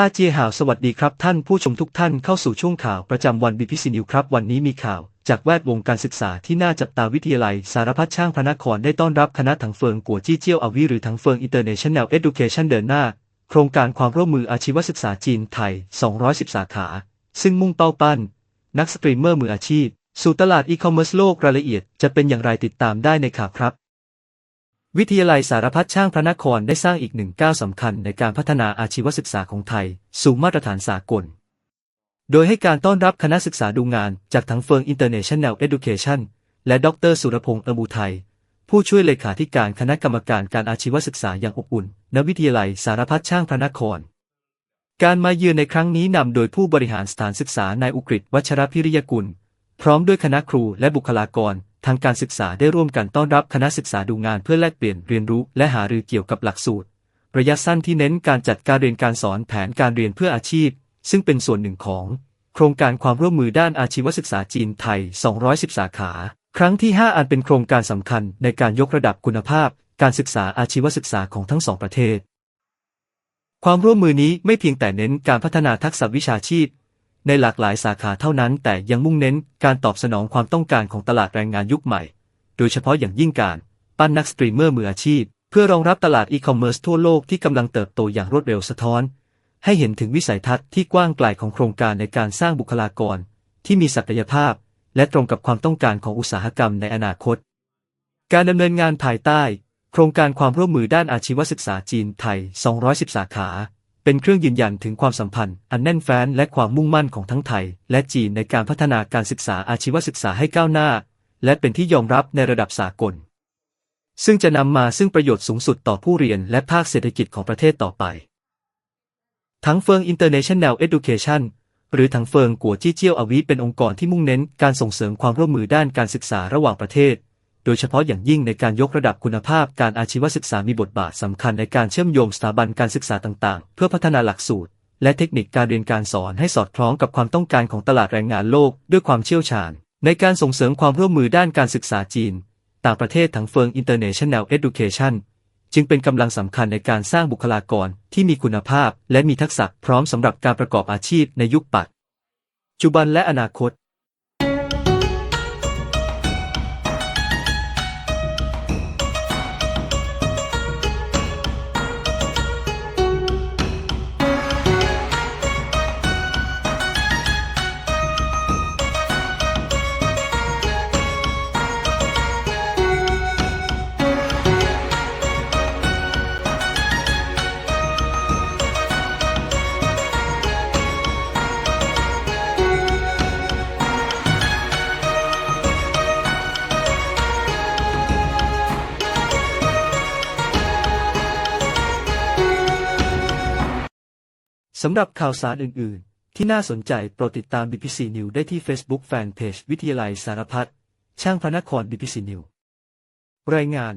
ต้าเจียห่าวสวัสดีครับท่านผู้ชมทุกท่านเข้าสู่ช่วงข่าวประจำวันบีพีซีนิวครับ วันนี้มีข่าว จากแวดวงการศึกษาที่น่าจับตาวิทยาลัย สารพัดช่างพระนครได้ต้อนรับคณะถังเฟิงกัวจี้เจียวอาวีหรือถังเฟิง International Education เดินหน้า โครงการความร่วมมืออาชีวศึกษาจีนไทย 210 สาขา ซึ่งมุ่งเป้าปั้น นักสตรีมเมอร์มืออาชีพ สู่ตลาดอีคอมเมิร์ซโลกรายละเอียดจะเป็นอย่างไรติดตามได้ในข่าวครับ วิทยาลัยสารพัดช่างพระนครได้สร้างอีกหนึ่งก้าวสำคัญในการพัฒนาอาชีวศึกษาของไทย สู่มาตรฐานสากล โดยให้การต้อนรับคณะศึกษาดูงานจากทั้งเฟิง International Education และดรสุรพงษ์เอมูไทย ผู้ช่วยเลขาธิการคณะกรรมการการอาชีวศึกษาอย่างอบอุ่น ณ วิทยาลัยสารพัดช่างพระนคร การมาเยือนในครั้งนี้นำโดยผู้บริหารสถานศึกษานายอุกฤษวัชรพิริยกุล พร้อมด้วยคณะครูและบุคลากร ทางการศึกษาได้ร่วมกันต้อนรับคณะศึกษาดูงานเพื่อแลกเปลี่ยนเรียนรู้และหารือเกี่ยวกับหลักสูตร ระยะสั้นที่เน้นการจัดการเรียนการสอนแผนการเรียนเพื่ออาชีพ ซึ่งเป็นส่วนหนึ่งของ โครงการความร่วมมือด้านอาชีวศึกษาจีนไทย 210 สาขา ครั้งที่ 5 อันเป็นโครงการสำคัญในการยกระดับคุณภาพ การศึกษาอาชีวศึกษาของทั้งสองประเทศ ความร่วมมือนี้ไม่เพียงแต่เน้นการพัฒนาทักษะวิชาชีพ ในหลากหลายสาขาเท่านั้น แต่ยังมุ่งเน้นการตอบสนองความต้องการของตลาดแรงงานยุคใหม่ โดยเฉพาะอย่างยิ่งการ ปั้นนักสตรีมเมอร์มืออาชีพ เพื่อรองรับตลาดอีคอมเมิร์ซทั่วโลกที่กำลังเติบโตอย่างรวดเร็วสะท้อน ให้เห็นถึงวิสัยทัศน์ที่กว้างไกลของโครงการในการสร้างบุคลากร ที่มีศักยภาพ และตรงกับความต้องการของอุตสาหกรรมในอนาคต การดำเนินงานภายใต้ โครงการความร่วมมือด้านอาชีวศึกษาจีนไทย 210 สาขา เป็นเครื่องยืนยันถึงความสัมพันธ์ อันแน่นแฟ้นและความมุ่งมั่นของทั้งไทย และจีนในการพัฒนาการศึกษาอาชีวศึกษาให้ก้าวหน้า และเป็นที่ยอมรับในระดับสากล ซึ่งจะนำมาซึ่งประโยชน์สูงสุดต่อผู้เรียนและภาคเศรษฐกิจของประเทศต่อไป ทั้งเฟิง International Education หรือทั้งเฟิงกัวจี้เจี้ยวอวีเป็นองค์กรที่มุ่งเน้นการส่งเสริมความร่วมมือด้านการศึกษาระหว่างประเทศ ดยเฉพาะอย่างยิ่งในการยกระดับคุณภาพการอาชีวศึกษามีบทบาทสำคัญในการเชื่อมโยงสถาบันการศึกษาต่างๆ เพื่อพัฒนาหลักสูตร และเทคนิคการเรียนการสอนให้สอดคล้องกับความต้องการของตลาดแรงงานโลกด้วยความเชี่ยวชาญ ในการส่งเสริมความร่วมมือด้านการศึกษาจีน ต่างประเทศทั้งเฟิง International Education จึงเป็นกำลังสำคัญในการสร้างบุคลากรที่มีคุณภาพ และมีทักษะพร้อมสำหรับการประกอบอาชีพในยุคปัจจุบันและอนาคต สำหรับข่าวสารอื่น ๆ ที่น่าสนใจโปรดติดตาม bpcnews ได้ที่ Facebook Fanpage วิทยาลัยสารพัดช่างพระนคร bpcnews รายงาน